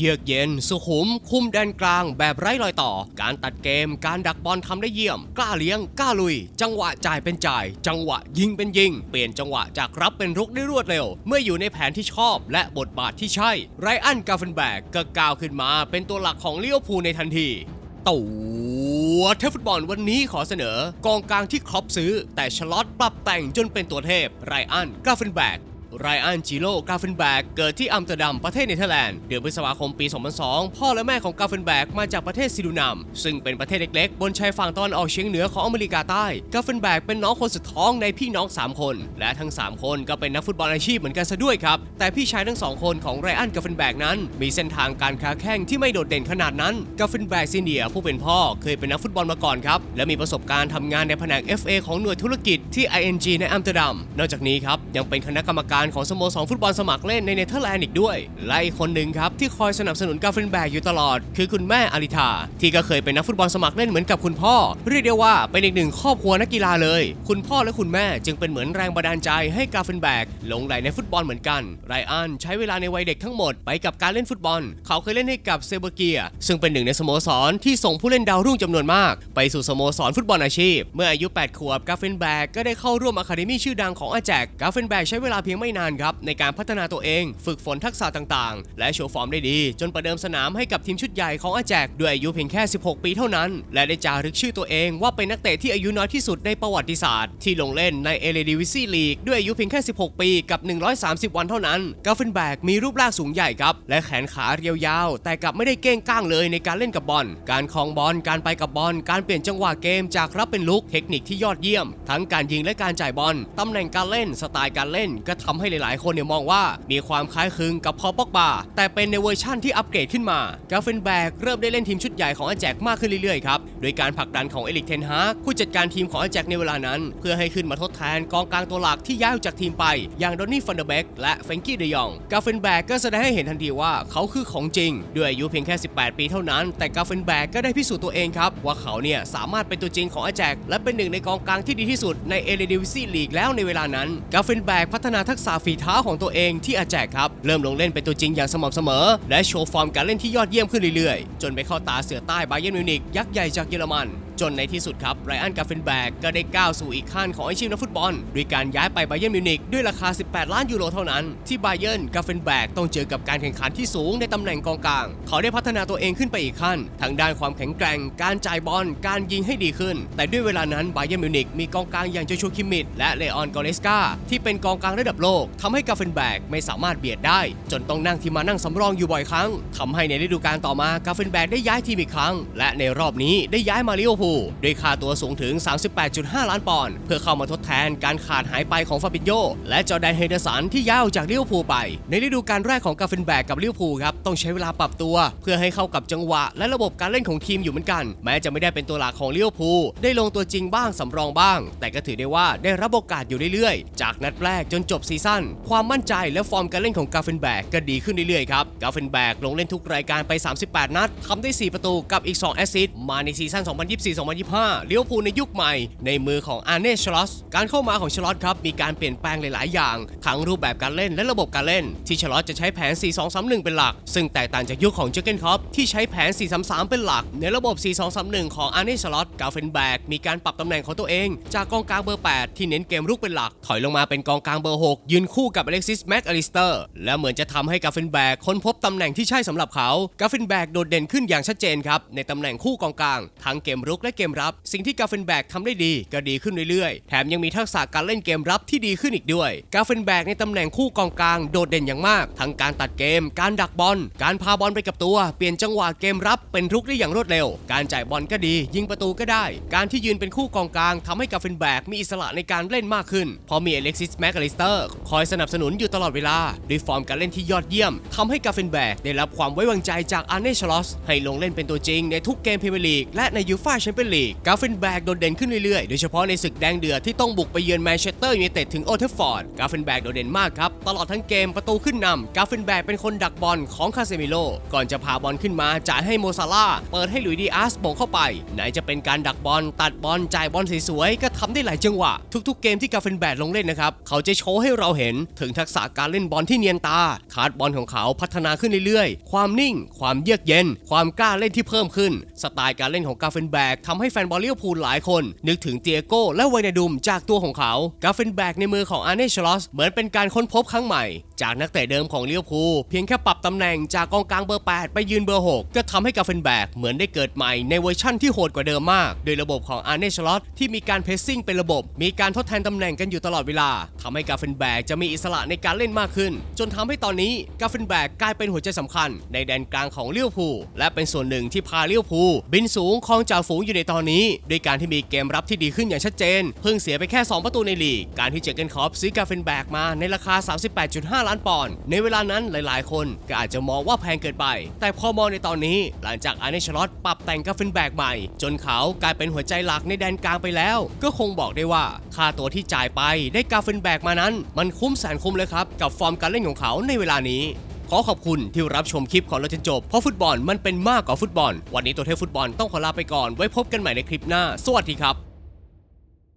เยือกเย็น สุขุม คุมแดนกลางแบบไร้รอยต่อ การตัดเกม การดักบอลทำได้เยี่ยม กล้าเลี้ยง กล้าลุย จังหวะจ่ายเป็นจ่าย จังหวะยิงเป็นยิง เปลี่ยนจังหวะจากรับเป็นรุกได้รวดเร็ว เมื่ออยู่ในแผนที่ชอบ และบทบาทที่ใช่ ไรอันกาเฟนแบกก็ก้าวขึ้นมาเป็นตัวหลักของเลี้ยวภูในทันทีตัวเทพฟุตบอลวันนี้ขอเสนอ กองกลางที่ครอปซื้อ แต่ชลอตปรับแต่งจนเป็นตัวเทพไรอันกาเฟนแบก ไรอันจิโร่กาเฟนแบกเกิดที่อัมสเตอร์ดัมประเทศเนเธอร์แลนด์เดือนพฤษภาคมปี 2002 พ่อและแม่ของกาเฟนแบกมาจากประเทศซิลูนามซึ่งเป็นประเทศเล็กๆ บนชายฝั่งตะวันออกเฉียงเหนือของอเมริกาใต้กาเฟนแบกเป็นน้องคนสุดท้องในพี่น้อง 3 คน และทั้ง 3 คนก็เป็นนักฟุตบอลอาชีพเหมือนกันซะด้วยครับ แต่พี่ชายทั้งสองคนของไรอันกาเฟนแบกนั้น มีเส้นทางการค้าแข่งที่ไม่โดดเด่นขนาดนั้นกาเฟนแบกซีเนียผู้เป็นพ่อเคยเป็นนักฟุตบอลมาก่อนครับและมีประสบการณ์ทำงานในแผนก FA ของหน่วยธุรกิจที่ ING ในอัมสเตอร์ดัมนอกจากนี้ครับยังเป็นคณะกรรมการของสโมสรฟุตบอลสมัครเล่นในเนเธอร์แลนด์อีกด้วย และอีกคนหนึ่งครับที่คอยสนับสนุนกาเฟนแบกอยู่ตลอด คือคุณแม่อาริธาที่ก็เคยเป็นนักฟุตบอลสมัครเล่นเหมือนกับคุณพ่อ เรียกได้ว่าเป็นอีกหนึ่งครอบครัวนักกีฬาเลย คุณพ่อและคุณแม่จึงเป็นเหมือนแรงบันดาลใจให้กาเฟนแบกหลงไหลในฟุตบอลเหมือนกันไรอันใช้เวลาในวัยเด็กทั้งหมดไปกับการเล่นฟุตบอล เขาเคยเล่นให้กับเซเบอร์เกีย ซึ่งเป็นหนึ่งในสโมสรที่ส่งผู้เล่นดาวรุ่งจำนวนมาก ไปสู่สโมสรฟุตบอลอาชีพ เมื่ออายุ 8 ขวบกาเฟนแบกก็ได้เข้าร่วมอะคาเดมี่ชื่อดังของอาแจกกาเฟนแบกใช้เวลาเพียงไม่นานครับในการพัฒนาตัวเอง ฝึกฝนทักษะต่างๆ และโชว์ฟอร์มได้ดี จนประเดิมสนามให้กับทีมชุดใหญ่ของอาแจกด้วยอายุเพียงแค่ 16 ปีเท่านั้น และได้จารึกชื่อตัวเองว่าเป็นนักเตะที่อายุน้อยที่สุดในประวัติศาสตร์ ที่ลงเล่นในเอเลดิวิซีลีกด้วยอายุเพียงแค่ 16 ปีกับ 130 วันเท่านั้นกาเฟนแบกมีรูปร่างสูงใหญ่ครับและแขนขาเรียวยาว แต่กลับไม่ได้เก้งก้างเลยในการเล่นกับบอล การคลองบอลการไปกับบอล การเปลี่ยนจังหวะเกมจากรับเป็นลุกเทคนิคที่ยอดเยี่ยม ทั้งการยิงและการจ่ายบอลตำแหน่งการเล่นสไตล์การเล่นก็ทำให้หลายๆ คนเนี่ยมองว่ามีความคล้ายคลึงกับพอปอกบาแต่เป็นในเวอร์ชั่นที่อัปเกรดขึ้นมากาเฟนแบกเริ่มได้เล่นทีมชุดใหญ่ของอาแจกมากขึ้นเรื่อยๆครับโดยการผลักดันของเอลิกเทนฮากผู้จัดการทีมของอาแจกในเวลานั้น เพื่อให้ขึ้นมาทดแทนกองกลางตัวหลักที่ย้ายออกจากทีมไป อย่างดอนนี่ฟันเดอร์เบกและเฟงกี้เดยองกาเฟนแบกก็แสดงให้เห็นทันทีว่าเขาคือของจริง ด้วยอายุเพียงแค่ 18 ปีเท่านั้น แต่กาเฟนแบกก็ได้พิสูจน์ตัวเองครับ ว่าเขาเนี่ยสามารถเป็นตัวจริงของอาแจกและเป็นหนึ่งในกองกลางที่ดีที่สุดในเอเลดิวิซีลีกแล้วในเวลานั้นกาเฟนแบกพัฒนาทักษะฝีเท้าของตัวเองที่อาแจกครับ เริ่มลงเล่นเป็นตัวจริงอย่างสม่ำเสมอ และโชว์ฟอร์มการเล่นที่ยอดเยี่ยมขึ้นเรื่อยๆ จนไปเข้าตาเสือใต้บาเยิร์นมิวนิกยักษ์ใหญ่จากเยอรมัน จนในที่สุดครับไรอันกาเฟนแบกก็ได้ก้าวสู่อีกขั้นของอาชีพนักฟุตบอลด้วยการย้ายไปไบเยิร์นมิวนิกด้วยราคา 18 ล้านยูโรเท่านั้น ที่ไบเยิร์นกาเฟนแบกต้องเจอกับการแข่งขันที่สูงในตำแหน่งกองกลาง เขาได้พัฒนาตัวเองขึ้นไปอีกขั้นทางด้านความแข็งแกร่ง การจ่ายบอลการยิงให้ดีขึ้น แต่ด้วยเวลานั้นไบเยิร์นมิวนิกมีกองกลางอย่างโจชัวคิมมิดและเลออนกอเลสกาที่เป็นกองกลางระดับโลกทำให้กาเฟนแบกไม่สามารถเบียดได้ จนต้องนั่งที่มานั่งสำรองอยู่บ่อยครั้งทำให้ในฤดูกาลต่อมากาเฟนแบกได้ย้ายทีมอีกครั้ง และในรอบนี้ได้ย้ายมาลิเวอพูคู่ด้วยค่าตัวสูงถึง 38.5 ล้านปอนด์เพื่อเข้ามาทดแทนการขาดหายไปของฟาบินโยและจอแดนเฮเดสันที่ย้ายออกจากลิเวอร์พูลไป ในฤดูกาลแรกของกาฟินแบกกับลิเวอร์พูลครับต้องใช้เวลาปรับตัว เพื่อให้เข้ากับจังหวะ และระบบการเล่นของทีมอยู่เหมือนกัน แม้จะไม่ได้เป็นตัวหลักของลิเวอร์พูลได้ลงตัวจริงบ้างสำรองบ้าง แต่ก็ถือได้ว่าได้รับโอกาสอยู่เรื่อยๆ จากนัดแรกจนจบซีซั่นความมั่นใจและฟอร์มการเล่นของกาฟินแบกก็ดีขึ้นเรื่อยๆครับกาฟินแบกลงเล่นทุกรายการไป 38 นัดทำได้ 4 ประตูกับอีก 2 แอสซิสต์มาในซีซั่น2024 2025 เลี้ยวภูในยุคใหม่ ในมือของอาร์เน่ชลอสการเข้ามาของชลอสครับมีการเปลี่ยนแปลงหลาย ๆ อย่างทั้งรูปแบบการเล่นและระบบการเล่น ที่ชลอสจะใช้แผน 4-2-3-1 เป็นหลัก ซึ่งแตกต่างจากยุคของเจเกนคอปที่ใช้แผน 4-3-3 เป็นหลัก ในระบบ 4-2-3-1 ของอาร์เน่ชลอสกาเฟนแบกมีการปรับตำแหน่งของตัวเอง จากกองกลางเบอร์ 8 ที่เน้นเกมรุกเป็นหลัก ถอยลงมาเป็นกองกลางเบอร์ 6 ยืนคู่กับอเล็กซิสแม็กอลิสเตอร์และเหมือนจะทำให้กาเฟนแบกค้นพบตำแหน่งที่ใช่สำหรับเขากาเฟนแบกโดดเด่นขึ้นอย่างชัดเจนครับในตำแหน่งคู่กองกลางทั้งเกมรุกและเกมรับ สิ่งที่กาเฟนแบกทำได้ดีก็ดีขึ้นเรื่อยๆ แถมยังมีทักษะการเล่นเกมรับที่ดีขึ้นอีกด้วย กาเฟนแบกในตำแหน่งคู่กองกลางโดดเด่นอย่างมาก ทั้งการตัดเกม การดักบอล การพาบอลไปกับตัว เปลี่ยนจังหวะเกมรับเป็นรุกได้อย่างรวดเร็ว การจ่ายบอลก็ดี ยิงประตูก็ได้ การที่ยืนเป็นคู่กองกลางทำให้กาเฟนแบกมีอิสระในการเล่นมากขึ้นเพราะมีอเล็กซิสแมคอลิสเตอร์คอยสนับสนุนอยู่ตลอดเวลาด้วยฟอร์มการเล่นที่ยอดเยี่ยมทำให้กาเฟนแบกได้รับความไว้วางใจจากอาร์เน่ชลอสให้ลงเล่นเป็นตัวจริงในทุกเกมพรีเมียร์ลีกและในยูฟ่าแชมเปี้ยนลีกกาฟินแบกโดดเด่นขึ้นเรื่อยๆ โดยเฉพาะในศึกแดงเดือดที่ต้องบุกไปเยือนแมนเชสเตอร์ยูไนเต็ดถึงโอเทฟฟอร์ดกาฟินแบกโดดเด่นมากครับ ตลอดทั้งเกมประตูขึ้นนำกาฟินแบกเป็นคนดักบอลของคาเซมิโลก่อนจะพาบอลขึ้นมาจ่ายให้โมซาลาเปิดให้หลุยดีอาสโป่งเข้าไป ไหนจะเป็นการดักบอลตัดบอลจ่ายบอลสวยๆก็ทำได้หลายจังหวะ ทุกๆเกมที่กาฟินแบกลงเล่นนะครับเขาจะโชว์ให้เราเห็นถึงทักษะการเล่นบอลที่เนียนตาคาร์ดบอลของเขาพัฒนาขึ้นเรื่อยๆ ความนิ่ง ความเยือกเย็น ความกล้าเล่นที่เพิ่มขึ้น สไตล์การเล่นของกาเฟนแบกทำให้แฟนบอลเลี้ยวพูลหลายคน นึกถึงเตียโก้และไวนาดุมจากตัวของเขา กาเฟนแบกในมือของอาร์เนชลอสเหมือนเป็นการค้นพบครั้งใหม่ จากนักเตะเดิมของเลี้ยวพูเพียงแค่ปรับตำแหน่งจากกองกลางเบอร์ 8 ไปยืนเบอร์ 6 ก็ทำให้กาเฟนแบกเหมือนได้เกิดใหม่ในเวอร์ชั่นที่โหดกว่าเดิมมาก โดยระบบของอาร์เนชลอสที่มีการเพรสซิ่งเป็นระบบ มีการทดแทนตำแหน่งกันอยู่ตลอดเวลาทำให้กาเฟนแบกจะมีอิสระในการเล่นมากขึ้น จนทำให้ตอนนี้กาเฟนแบกกลายเป็นหัวใจสำคัญ ในแดนกลางของเลี้ยวพูและเป็นส่วนหนึ่งที่พาเลี้ยวพูบินสูงครองจ่าฝูงอยู่ในตอนนี้ด้วยการที่มีเกมรับที่ดีขึ้นอย่างชัดเจน เพิ่งเสียไปแค่ 2 ประตูในลีกการที่เจอร์เกนคอปซื้อกาเฟนแบกมาในราคา 38.5ล้านปอนด์ในเวลานั้นหลายๆ คนก็อาจจะมองว่าแพงเกินไป แต่พอมองในตอนนี้หลังจากอาร์เนชลอตปรับแต่งกาเฟนแบกใหม่ จนเขากลายเป็นหัวใจหลักในแดนกลางไปแล้ว ก็คงบอกได้ว่าค่าตัวที่จ่ายไปได้กาเฟนแบกมานั้น มันคุ้มแสนคุ้มเลยครับกับฟอร์มการเล่นของเขาในเวลานี้ขอขอบคุณที่รับชมคลิปของเราจนจบ เพราะฟุตบอลมันเป็นมากกว่าฟุตบอล วันนี้ตัวเทพฟุตบอลต้องขอลาไปก่อน ไว้พบกันใหม่ในคลิปหน้า สวัสดีครับ